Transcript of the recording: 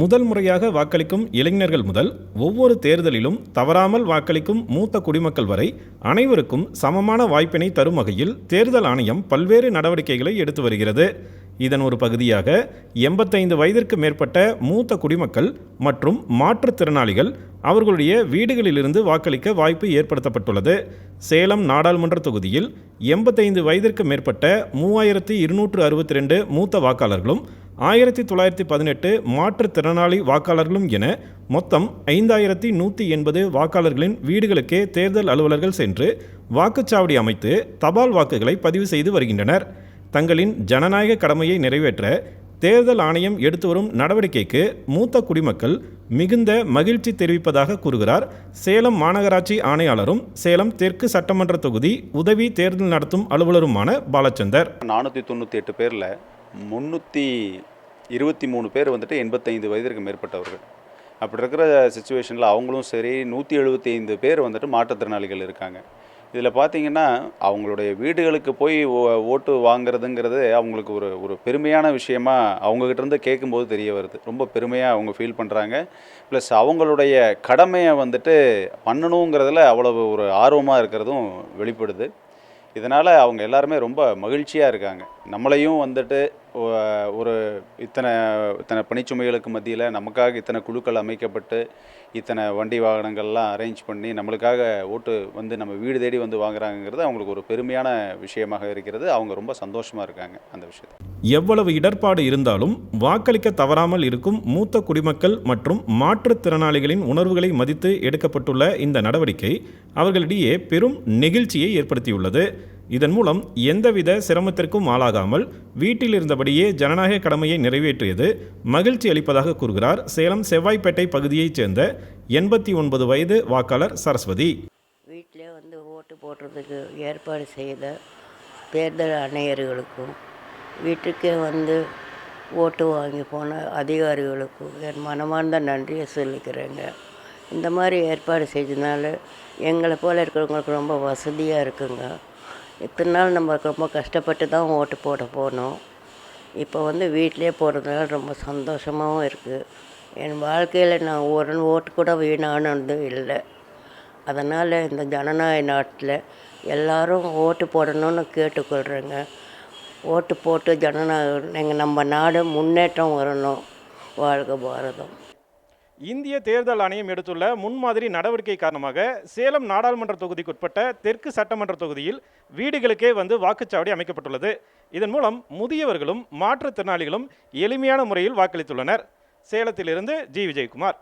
முதல் முறையாக வாக்களிக்கும் இளைஞர்கள் முதல் ஒவ்வொரு தேர்தலிலும் தவறாமல் வாக்களிக்கும் மூத்த குடிமக்கள் வரை அனைவருக்கும் சமமான வாய்ப்பினை தரும் வகையில் தேர்தல் ஆணையம் பல்வேறு நடவடிக்கைகளை எடுத்து வருகிறது. இதன் ஒரு பகுதியாக எண்பத்தைந்து வயதிற்கு மேற்பட்ட மூத்த குடிமக்கள் மற்றும் மாற்றுத்திறனாளிகள் அவர்களுடைய வீடுகளிலிருந்து வாக்களிக்க வாய்ப்பு ஏற்படுத்தப்பட்டுள்ளது. சேலம் நாடாளுமன்ற தொகுதியில் எண்பத்தைந்து வயதிற்கு மேற்பட்ட மூவாயிரத்தி இருநூற்று அறுபத்தி ரெண்டு மூத்த வாக்காளர்களும் ஆயிரத்தி தொள்ளாயிரத்தி பதினெட்டு மாற்றுத்திறனாளி வாக்காளர்களும் என மொத்தம் ஐந்தாயிரத்தி நூற்றி எண்பது வாக்காளர்களின் வீடுகளுக்கே தேர்தல் அலுவலர்கள் சென்று வாக்குச்சாவடி அமைத்து தபால் வாக்குகளை பதிவு செய்து வருகின்றனர். தங்களின் ஜனநாயக கடமையை நிறைவேற்ற தேர்தல் ஆணையம் எடுத்து வரும் நடவடிக்கைக்கு மூத்த குடிமக்கள் மிகுந்த மகிழ்ச்சி தெரிவிப்பதாக கூறுகிறார். சேலம் மாநகராட்சி ஆணையாளரும் சேலம் தெற்கு சட்டமன்ற தொகுதி உதவி தேர்தல் நடத்தும் அலுவலருமான பாலச்சந்தர். நானூற்றி தொண்ணூற்றி எட்டு பேரில் முந்நூற்றி இருபத்தி மூணு பேர் வந்துட்டு எண்பத்தைந்து வயதிற்கு மேற்பட்டவர்கள். அப்படி இருக்கிற சுச்சுவேஷனில் அவங்களும் சரி நூற்றி எழுபத்தி ஐந்து பேர் வந்துட்டு மாற்றுத்திறனாளிகள் இருக்காங்க. இதில் பார்த்தீங்கன்னா அவங்களுடைய வீடுகளுக்கு போய் ஓ- ஓட்டு வாங்குறதுங்கிறது அவங்களுக்கு ஒரு ஒரு பெருமையான விஷயமா அவங்கக்கிட்டேருந்து கேட்கும்போது தெரிய வருது. ரொம்ப பெருமையாக அவங்க ஃபீல் பண்ணுறாங்க ப்ளஸ் அவங்களுடைய கடமையை வந்துட்டு பண்ணணுங்கிறதுல அவ்வளவு ஒரு ஆர்வமாக இருக்கிறதும் வெளிப்படுது. இதனால் அவங்க எல்லாருமே ரொம்ப மகிழ்ச்சியாக இருக்காங்க. நம்மளையும் வந்துட்டு ஒரு இத்தனை இத்தனை பணிச்சுமைகளுக்கு மத்தியில் நமக்காக இத்தனை குழுக்கள் அமைக்கப்பட்டு இத்தனை வண்டி வாகனங்கள்லாம் அரேஞ்ச் பண்ணி நம்மளுக்காக ஓட்டு வந்து நம்ம வீடு தேடி வந்து வாங்குறாங்கிறது அவங்களுக்கு ஒரு பெருமையான விஷயமாக இருக்கிறது. அவங்க ரொம்ப சந்தோஷமாக இருக்காங்க அந்த விஷயத்தில். எவ்வளவு இடர்பாடு இருந்தாலும் வாக்களிக்க தவறாமல் இருக்கும் மூத்த குடிமக்கள் மற்றும் மாற்றுத்திறனாளிகளின் உணர்வுகளை மதித்து எடுக்கப்பட்டுள்ள இந்த நடவடிக்கை அவர்களிடையே பெரும் நெகிழ்ச்சியை ஏற்படுத்தியுள்ளது. இதன் மூலம் எந்தவித சிரமத்திற்கும் ஆளாகாமல் வீட்டில் இருந்தபடியே ஜனநாயக கடமையை நிறைவேற்றியது மகிழ்ச்சி அளிப்பதாக கூறுகிறார் சேலம் செவ்வாய்ப்பேட்டை பகுதியைச் சேர்ந்த எண்பத்தி ஒன்பது வயது வாக்காளர் சரஸ்வதி. வீட்டிலே வந்து ஓட்டு போடுறதுக்கு ஏற்பாடு செய்த தேர்தல் ஆணையர்களுக்கும் வீட்டுக்கே வந்து ஓட்டு வாங்கி போன அதிகாரிகளுக்கும் என் மனமார்ந்த நன்றியை சொல்லிக்கிறேங்க. இந்த மாதிரி ஏற்பாடு செஞ்சதுனால எங்களை போல் இருக்கிறவங்களுக்கு ரொம்ப வசதியாக இருக்குங்க. இத்தனை நாள் நம்ம ரொம்ப கஷ்டப்பட்டு தான் ஓட்டு போட போனோம். இப்போ வந்து வீட்டிலே போடுறதுனால ரொம்ப சந்தோஷமாகவும் இருக்குது என் வாழ்க்கையில் நான் ஒரு ஓட்டு கூட வீணானது இல்லை. அதனால் இந்த ஜனநாயக நாட்டில் எல்லாரும் ஓட்டு போடணும்னு கேட்டுக்கொள்கிறேங்க ஓட்டு போட்டு ஜனநாயகம் எங்கள் நம்ம நாடு முன்னேற்றம் வரணும். வாழ்க பாரதம். இந்திய தேர்தல் ஆணையம் எடுத்துள்ள முன்மாதிரி நடவடிக்கை காரணமாக சேலம் நாடாளுமன்ற தொகுதிக்குட்பட்ட தெற்கு சட்டமன்ற தொகுதியில் வீடுகளுக்கே வந்து வாக்குச்சாவடி அமைக்கப்பட்டுள்ளது. இதன் மூலம் முதியவர்களும் மாற்றுத்திறனாளிகளும் எளிமையான முறையில் வாக்களித்துள்ளனர். சேலத்திலிருந்து ஜி. விஜயகுமார்.